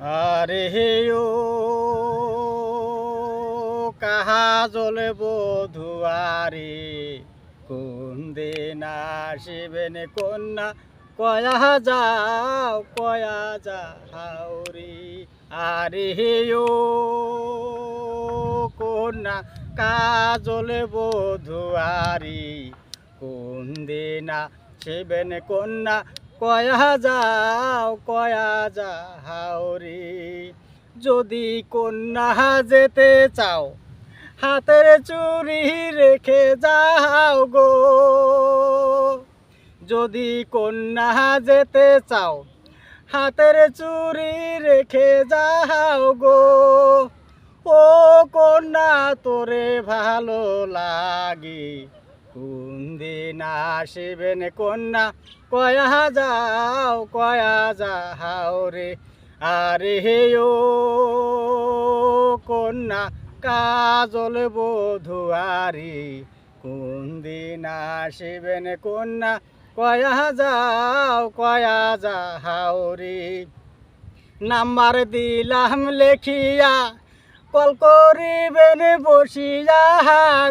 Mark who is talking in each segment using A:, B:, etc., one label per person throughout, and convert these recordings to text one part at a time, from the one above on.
A: আরে হে ও, কাহা জলে বধুয়ারি? কোন দিন আসিবেন কন্যা? কয়া যাও, কয়া যাহাউরি আরে হে ও, কন্যা কাজলে বধুয়ারি? কোন দিন আসিবেন কন্যা? কয়া যাও, কয়া যাহাউরি যদি কন্যা যেতে চাও, হাতের চুরি রেখে যাও গো। যদি কন্যা যেতে চাও, হাতের চুরি রেখে যাও গো। ও কন্যা, তোরে ভালো লাগে। কোন দিন আসিবেন কন্যা? কয়া যাও কয়া যাও রে। আরে ও কন্যা, কাজল বধুয়ারি, কোন দিন আসিবেন কন্যা? কয়া যাও কয়া যাও রে। নাম্বার দিলাম লেখিয়া, কল করিবেন বসিয়া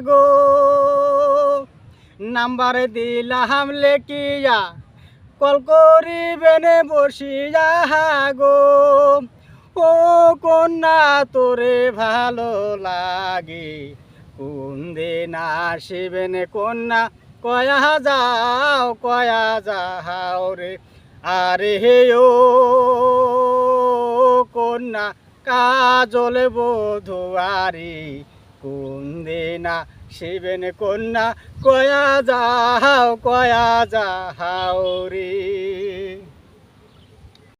A: গো নাম্বার দিলাম লেখিয়া, কল করিবেন বসিয়া গো ও কন্যা, তোরে ভালো লাগে। কোন দিন আসিবেন কন্যা, কয়া যাও কয়া যাও রে। আরে হে ও কন্যা, কাজল বধুয়ারি, কোন দিনা শিবেন কন্যা কয়া যাও কয়া যাও রে।